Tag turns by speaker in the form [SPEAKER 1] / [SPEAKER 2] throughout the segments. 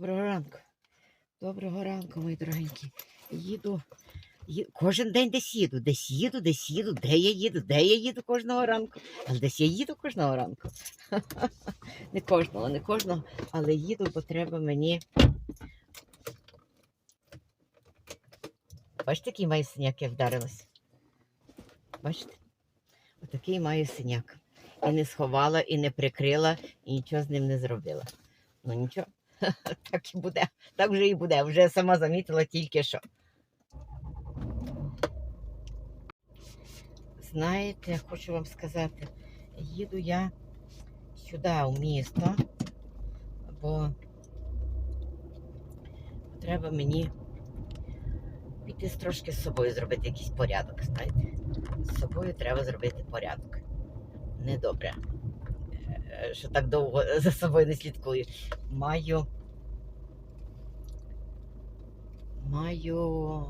[SPEAKER 1] Доброго ранку. Доброго ранку, мої дорогенькі. Їду. ї- Кожен день десь їду, десь їду, десь їду, де я їду, де я їду кожного ранку. Але десь я їду кожного ранку. Не кожного, не кожного, але їду, бо треба мені. Бачите, який має синяк, як вдарилась? Бачите? Отакий має синяк. І не сховала, і не прикрила, і нічого з ним не зробила. Ну нічого. Так і буде. Так вже і буде. Вже сама замітила тільки що. Знаєте, хочу вам сказати, їду я сюди, у місто, бо треба мені піти трошки з собою зробити якийсь порядок. Знаєте, з собою треба зробити порядок. Недобре, е, що так довго за собою не слідкую. Маю. Маю.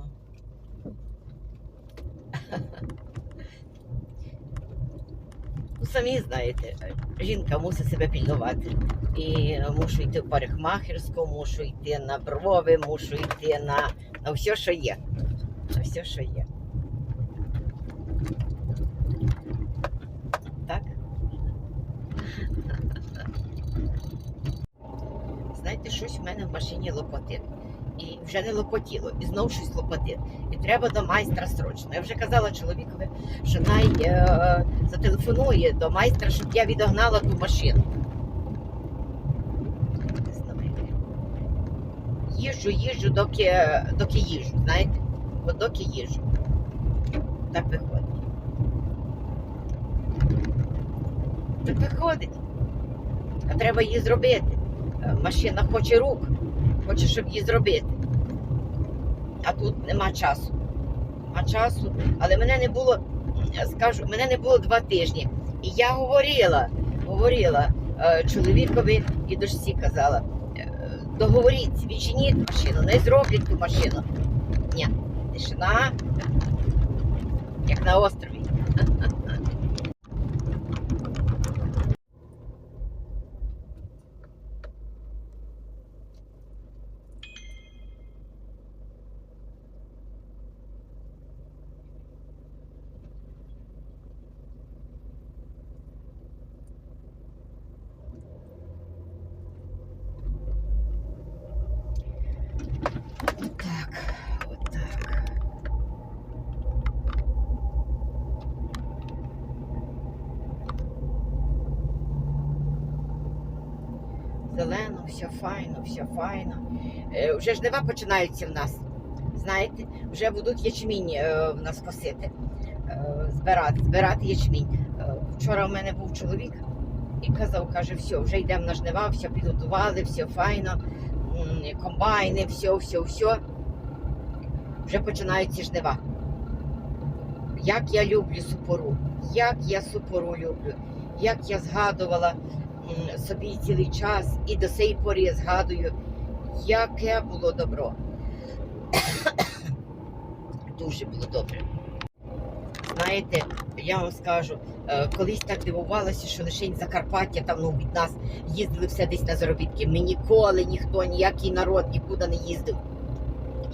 [SPEAKER 1] Ну, самі знаєте, жінка мусить себе пільнувати. І мушу йти в парикмахерську, мушу йти на брови, мушу йти на, на все, що є. На все, що є. Так? Знаєте, щось в мене в машині лопотить. І вже не лопотіло, і знов щось лопотить. І треба до майстра срочно. Я вже казала чоловікові, що най е, зателефонує до майстра, щоб я відогнала ту машину. Не знаю. Їжджу, їжджу, доки, доки їжджу, знаєте? От доки їжджу. Так виходить. Так виходить. А треба її зробити. Е, Машина хоче рук, хоче, щоб її зробити. А тут нема часу. Нема часу. Але мене не було, скажу, мене не було два тижні. І я говорила, говорила е, чоловікові і дочці казала, е, договоріться, відчиніть машину, не зроблять ту машину. Ні, тишина, як на острові. Все файно, все файно. Е, вже жнива починаються в нас. Знаєте, вже будуть ячмінь е, в нас косити, е, збирати, збирати ячмінь. Вчора в мене був чоловік і казав, каже, все, вже йдемо на жнива, все підготували, все файно, комбайни, все, все, все. Вже починаються жнива. Як я люблю супору, як я супору люблю, як я згадувала собі цілий час і до сей пори я згадую, яке було добро. Дуже було добре. Знаєте, я вам скажу, е, колись так дивувалася, що лише Закарпаття там ну, від нас їздили все десь на заробітки. Ми ніколи ніхто, ніякий народ нікуди не їздив.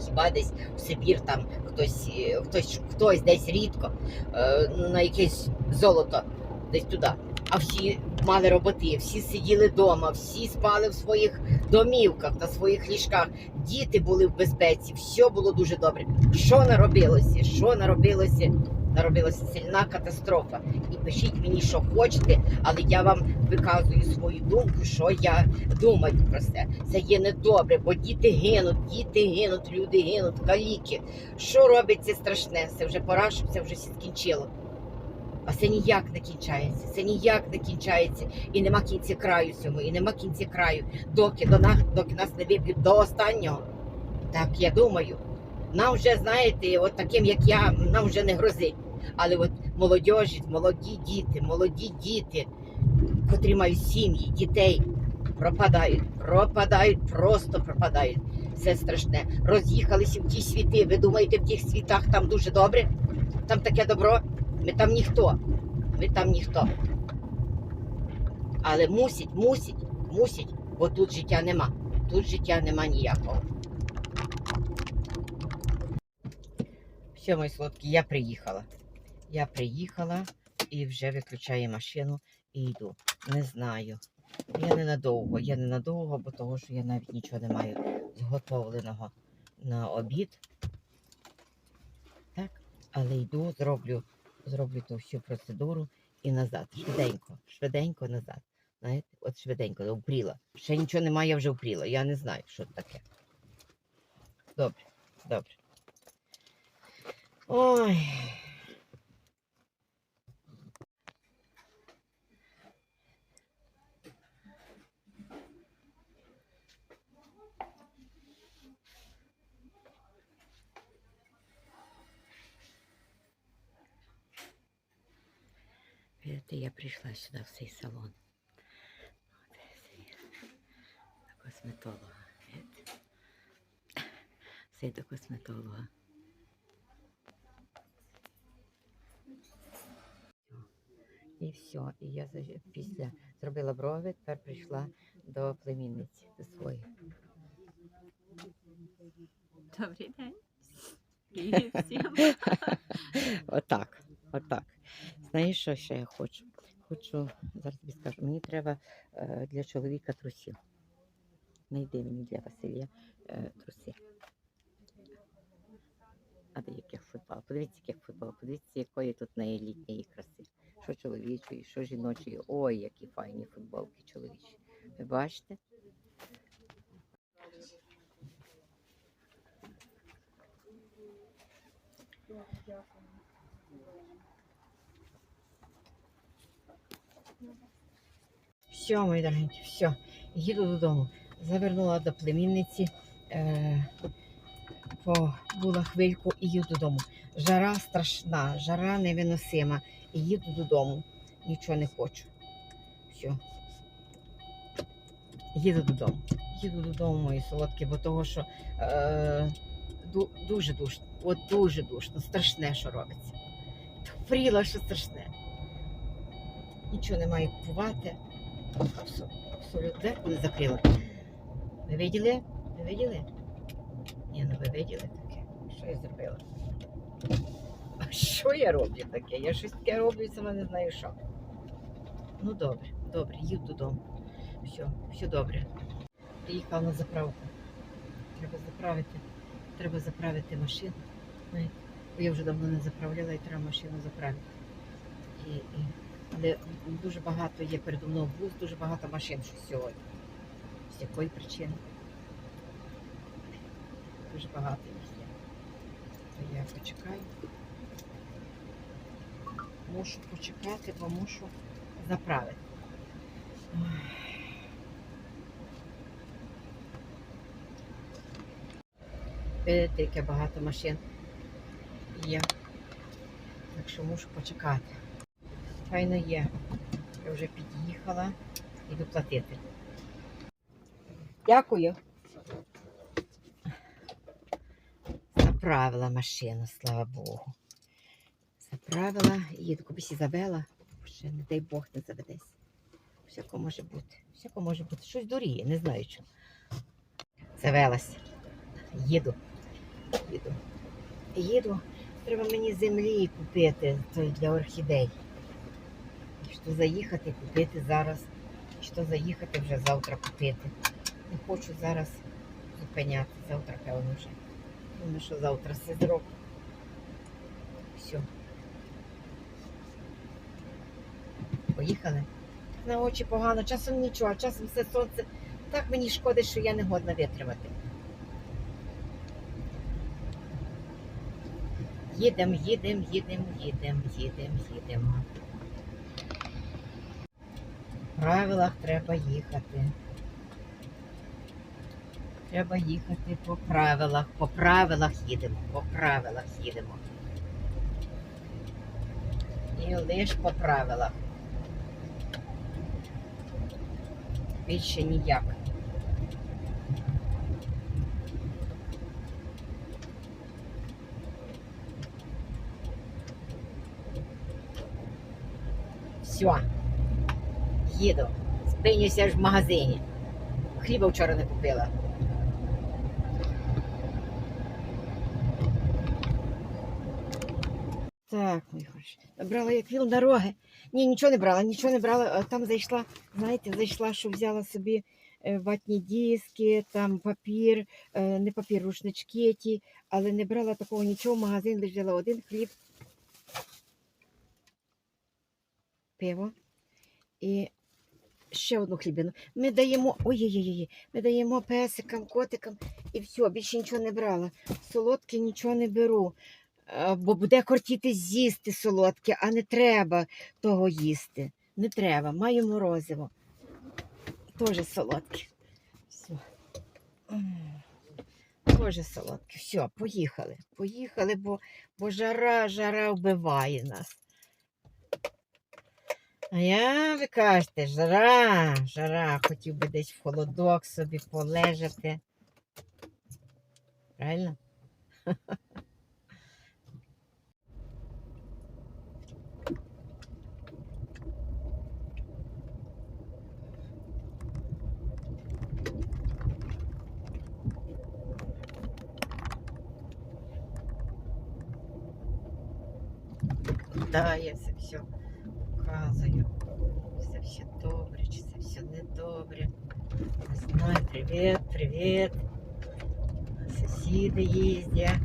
[SPEAKER 1] Хіба десь в Сибір там хтось, е, хтось, хтось десь рідко е, на якесь золото, десь туди. А всі мали роботи, всі сиділи вдома, всі спали в своїх домівках, на своїх ліжках. Діти були в безпеці, все було дуже добре. Що наробилося? Що наробилося? Наробилася сильна катастрофа. І пишіть мені, що хочете, але я вам виказую свою думку, що я думаю про це. Це є недобре, бо діти гинуть, діти гинуть, люди гинуть, каліки. Що робиться страшне? Це вже пора, щоб це вже все скінчило. А це ніяк не кінчається, це ніяк не кінчається. І нема кінця краю цьому, і нема кінця краю, доки до нас, доки нас не виб'ють до останнього. Так я думаю. Нам вже, знаєте, от таким, як я, нам вже не грозить. Але от молодіжі, молоді діти, молоді діти, котрі мають сім'ї, дітей, пропадають, пропадають, просто пропадають. Це страшне. Роз'їхалися в ті світи. Ви думаєте, в тих світах там дуже добре? Там таке добро? Ми там ніхто. Ми там ніхто. Але мусить, мусить, мусить, бо тут життя нема. Тут життя нема ніякого. Все, мої солодкі, я приїхала. Я приїхала і вже виключаю машину і йду. Не знаю. Я ненадовго, я ненадовго, бо того, що я навіть нічого не маю зготовленого на обід. Так, але йду, зроблю, зроблю ту всю процедуру і назад. Швиденько, швиденько назад. Знаєте, от швиденько, упріла. Ще нічого немає, я вже упріла. Я не знаю, що таке. Добре, добре. Ой. Видите, я прийшла сюди, в цей салон. От, До косметолога. Це до косметолога. І все. І я після зробила брови, тепер прийшла до племінниці до своєї.
[SPEAKER 2] Добрий день. Привіт всім.
[SPEAKER 1] Отак, отак. Знаєш, що ще я хочу? Хочу, зараз тобі скажу, мені треба е, для чоловіка трусів. Найди мені для Василія е, труси. А де яких футбол? Подивіться, яких футбол, подивіться, якої тут неелітньої краси. Що чоловічої, що жіночої. Ой, які файні футболки чоловічі. Ви бачите? Все, мої дорогенькі, все. Їду додому. Завернула до племінниці, е, побула хвильку і їду додому. Жара страшна, жара невиносима. І їду додому. Нічого не хочу. Все. Їду додому. Їду додому, мої солодкі, бо того, що е, дуже душно. От дуже душно, страшне, що робиться. Пріла, що страшне. Нічого немає купувати. Абсо- Абсолютно. Де не закрила? Ви виділи? Ви виділи? Ні, ну ви виділи таке. Що я зробила? А що я роблю таке? Я щось таке роблю і сама не знаю що. Ну добре, добре, їду додому. Все, все добре. Приїхав на заправку. Треба заправити. Треба заправити машину. Я вже давно не заправляла і треба машину заправити. І, і але дуже багато є передо мною бус, дуже багато машин що сьогодні. З якої причини? Дуже багато їх є. То я почекаю. Мушу почекати, бо мушу заправити. Видите, яке багато машин є. Так що мушу почекати. Файно є. Я вже під'їхала, іду платити. Дякую. Заправила машину, слава Богу. Заправила, їду кудись Ізабела. Ще, не дай Бог, не заведесь. Всяко може бути. Всяко може бути. Щось доріє, не знаю що. Завелась. Їду. Їду. Їду. Треба мені землі купити той для орхідей. Що заїхати купити зараз, що заїхати вже завтра купити. Не хочу зараз зупиняти. Завтра, певно, вже. Думаю, що завтра все зроблю. Все. Поїхали. На очі погано, часом нічого, а часом все сонце. Так мені шкода, що я не годна витримати. Їдем, їдем, їдем, їдем, їдем, їдемо. Правилах треба їхати. Треба їхати по правилах. По правилах їдемо, по правилах їдемо. І лиш по правилах. Більше ніяк. Все. Їду. Спинюся ж в магазині. хліба вчора не купила. Так, мій хороший. Брала як віл дороги. Ні, нічого не брала, нічого не брала. Там зайшла, знаєте, зайшла, що взяла собі е, ватні диски, там папір, е, не папір, рушнички ті, але не брала такого нічого. В магазин взяла один хліб, пиво і ще одну хлібину. Ми даємо, ой-ой-ой, ми даємо песикам, котикам і все, більше нічого не брала. Солодке нічого не беру. Е, Бо буде кортіти з'їсти солодке, а не треба того їсти. Не треба. Маю морозиво. Теж солодке. Все. Теж солодке. Все, поїхали. Поїхали, бо, бо жара, жара вбиває нас. А я, ви кажете, жара, жара, хотів би десь в холодок собі полежати. Правильно? Да, я все показую. Все все добре, чи це Не знаю, привіт, привіт. Сусіди їздять.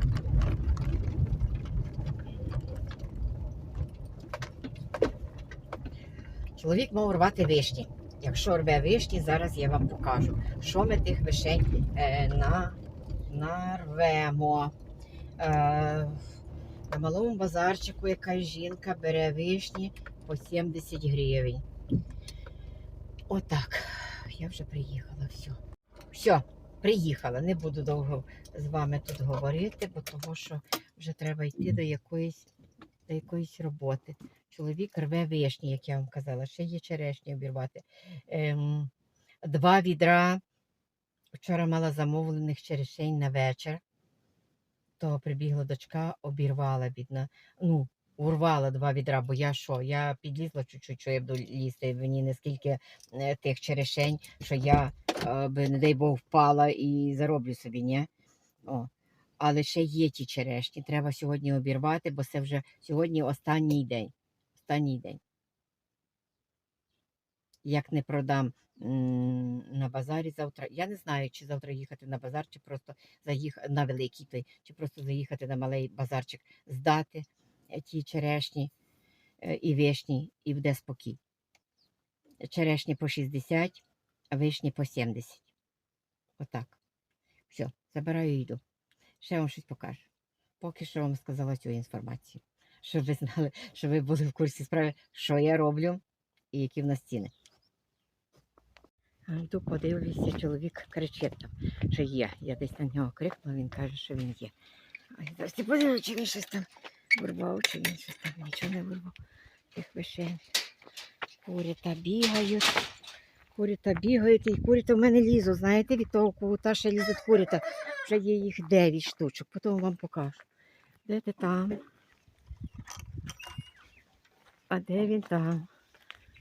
[SPEAKER 1] Чоловік мав рвати вишні. Якщо рве вишні, зараз я вам покажу, що ми тих вишень е, на, нарвемо. Е, на малому базарчику якась жінка бере вишні по 70 гривень. Отак. Я вже приїхала. Все. Все, приїхала. Не буду довго з вами тут говорити, бо того, що вже треба йти до якоїсь, до якоїсь роботи. Чоловік рве вишні, як я вам казала, ще є черешні обірвати. Ем, два відра. Вчора мала замовлених черешень на вечір то прибігла дочка, обірвала бідна. Ну, урвала два відра, бо я що? Я підлізла чуть-чуть, що я буду лізти. Мені наскільки е, тих черешень, що я е, би, не дай Бог, впала і зароблю собі, ні? О. Але ще є ті черешні. Треба сьогодні обірвати, бо це вже сьогодні останній день. Останній день. Як не продам на базарі завтра. Я не знаю, чи завтра їхати на базар, чи просто заїхати на великий той, чи просто заїхати на малий базарчик, здати ті черешні е, і вишні, і буде спокій. Черешні по 60, а вишні по 70. Отак. Все, забираю і йду. Ще вам щось покажу. Поки що вам сказала цю інформацію. Щоб ви знали, щоб ви були в курсі справи, що я роблю і які в нас ціни. Йду подивлюся, чоловік кричить там, що є. Я десь на нього крикнула, він каже, що він є. Я подивлюся, чи він щось там вирвав, чи він щось там нічого не вирвав. Тих вишень. Курята бігають. Курята бігають, і курята в мене лізуть. Знаєте, від того кута ще лізуть курята. Вже є їх 9 штучок, потім вам покажу. Де ти там? А де він там?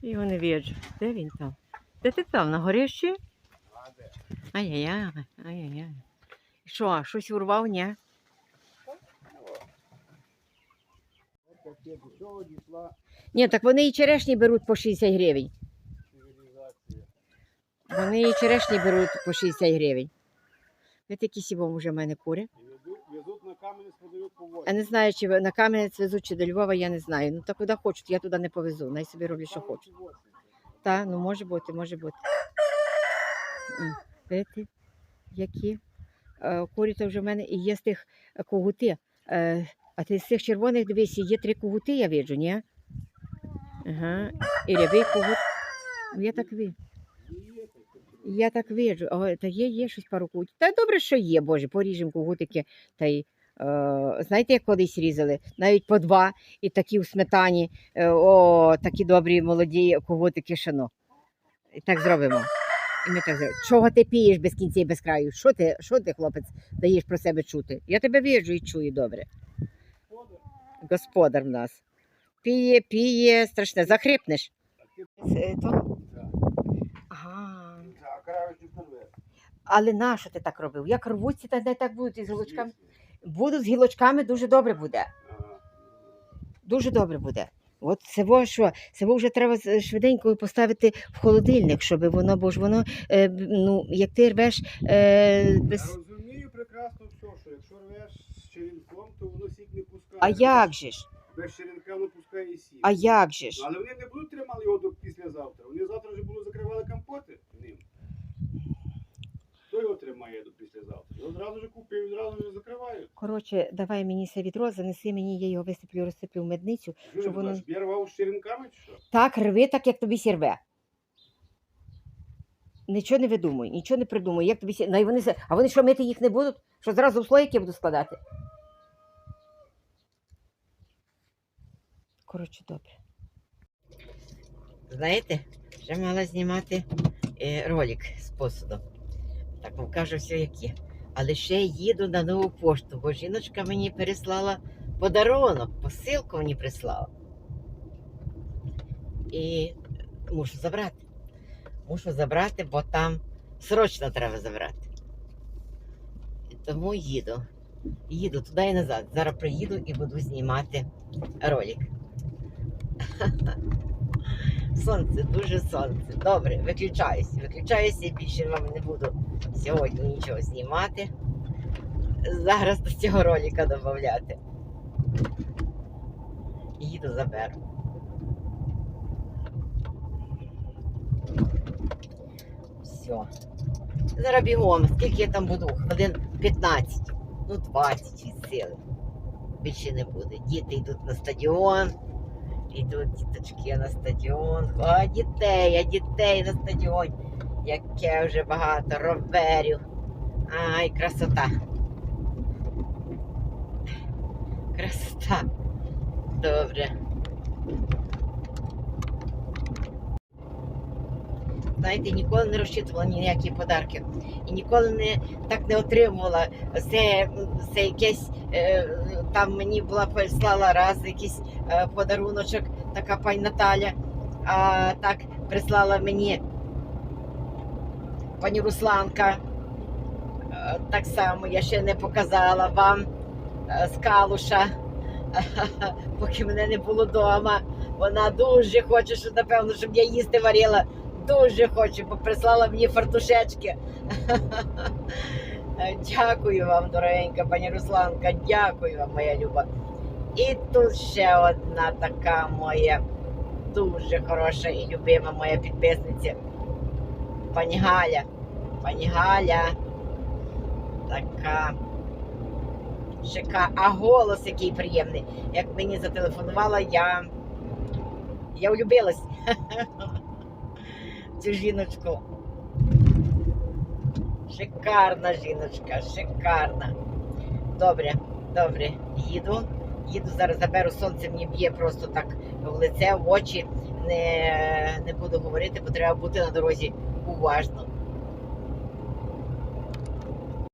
[SPEAKER 1] Його не бачу. Де він там? Де ти там? На горищі? Ай-яй-яй, ай-яй-яй. Що, щось урвав, ні? Ні, так вони і черешні беруть по 60 гривень. Вони і черешні беруть по 60 гривень. Ви такі сібом вже в мене кури.
[SPEAKER 3] Везут на каменець, подають по.
[SPEAKER 1] Я не знаю, чи на Кам'янець везуть, чи до Львова, я не знаю. Ну так куди хочуть, я туди не повезу. Най собі роблять, що хочуть. Та, ну може бути, може бути. Видите, які е, курі то вже в мене і є з тих е, когути. А ти з цих червоних дивися, є три когути, я бачу, ні? Ага. І рябий когут. Ну, Я так ви. Я так виджу. О, та є, є щось пару когутів. Та добре, що є, Боже, поріжемо когутики. Та й, е, знаєте, як колись різали? Навіть по два і такі в сметані. Е, о, такі добрі молоді когутики шано. І так зробимо. І ми так зробимо. Чого ти пієш без кінця і без краю? Що ти, що ти, хлопець, даєш про себе чути? Я тебе виджу і чую добре. Господар в нас. Піє, піє, страшне, захрипнеш. Це то? Ага. Але нащо ти так робив? Як рвуться, та не так будуть із гілочками. Будуть з гілочками, дуже добре буде. Дуже добре буде. От цього що, цього вже треба швиденько поставити в холодильник, щоб воно, бо ж воно, е, ну, як ти рвеш е,
[SPEAKER 3] Я розумію прекрасно все, що якщо рвеш черенком, то воно сік не пускає.
[SPEAKER 1] А як же ж?
[SPEAKER 3] Без черенка воно пускає сік.
[SPEAKER 1] А як же ж?
[SPEAKER 3] Але вони не будуть тримали його до післязавтра. Вони завтра вже будуть закривали компоти ним. Хто його тримає до післязавтра? Його зразу ж купив, зразу ж закривають.
[SPEAKER 1] Коротше, давай мені це відро, занеси мені, я його висиплю, розсиплю в медницю.
[SPEAKER 3] Що
[SPEAKER 1] Щоб
[SPEAKER 3] воно- Я рвав з черенками чи що?
[SPEAKER 1] Так, рви так, як тобі сірве. Нічого не видумуй, нічого не придумуй. Як тобі. Ну, вони... А вони що мити їх не будуть? Що зразу в слоїки буду складати? Коротше, добре. Знаєте, вже мала знімати е, ролик з посуду. Так покажу все, як є. Але ще їду на нову пошту, бо жіночка мені переслала подарунок, посилку мені прислала. І мушу забрати. Мушу забрати, бо там срочно треба забрати. Тому їду. Їду туди і назад. Зараз приїду і буду знімати ролик. Сонце, дуже сонце. Добре, виключаюсь. Виключаюся і більше вам не буду сьогодні нічого знімати. Зараз до цього ролика додати. Їду заберу. Все. Зараз бігом. Скільки я там буду? Хвилин 15, ну 20 від сили. Більше не буде. Діти йдуть на стадіон. Йдуть діточки на стадіон. А дітей, а дітей на стадіоні. Яке вже багато роверів. Ай, красота. Красота. Добре. Знаєте, ніколи не розчитувала ніякі подарки. І ніколи не так не отримувала. Це, це якесь е, там мені була прислала раз якийсь е, подаруночок, така пані Наталя. А так прислала мені пані Русланка. Е, Так само я ще не показала вам з Калуша, поки мене не було вдома. Вона дуже хоче, щоб напевно, щоб я їсти варила. Дуже хочу, бо прислала мені фартушечки. Дякую вам, дорогенька пані Русланка, дякую вам, моя люба. І тут ще одна така моя дуже хороша і любима моя підписниця. Пані Галя. Пані Галя. Така. Шика. А голос який приємний. Як мені зателефонувала, я. Я влюбилась. Цю жіночку. Шикарна жіночка, шикарна. Добре, добре, їду. Їду зараз заберу сонце, мені б'є просто так в лице, в очі. Не, не буду говорити, бо треба бути на дорозі уважно.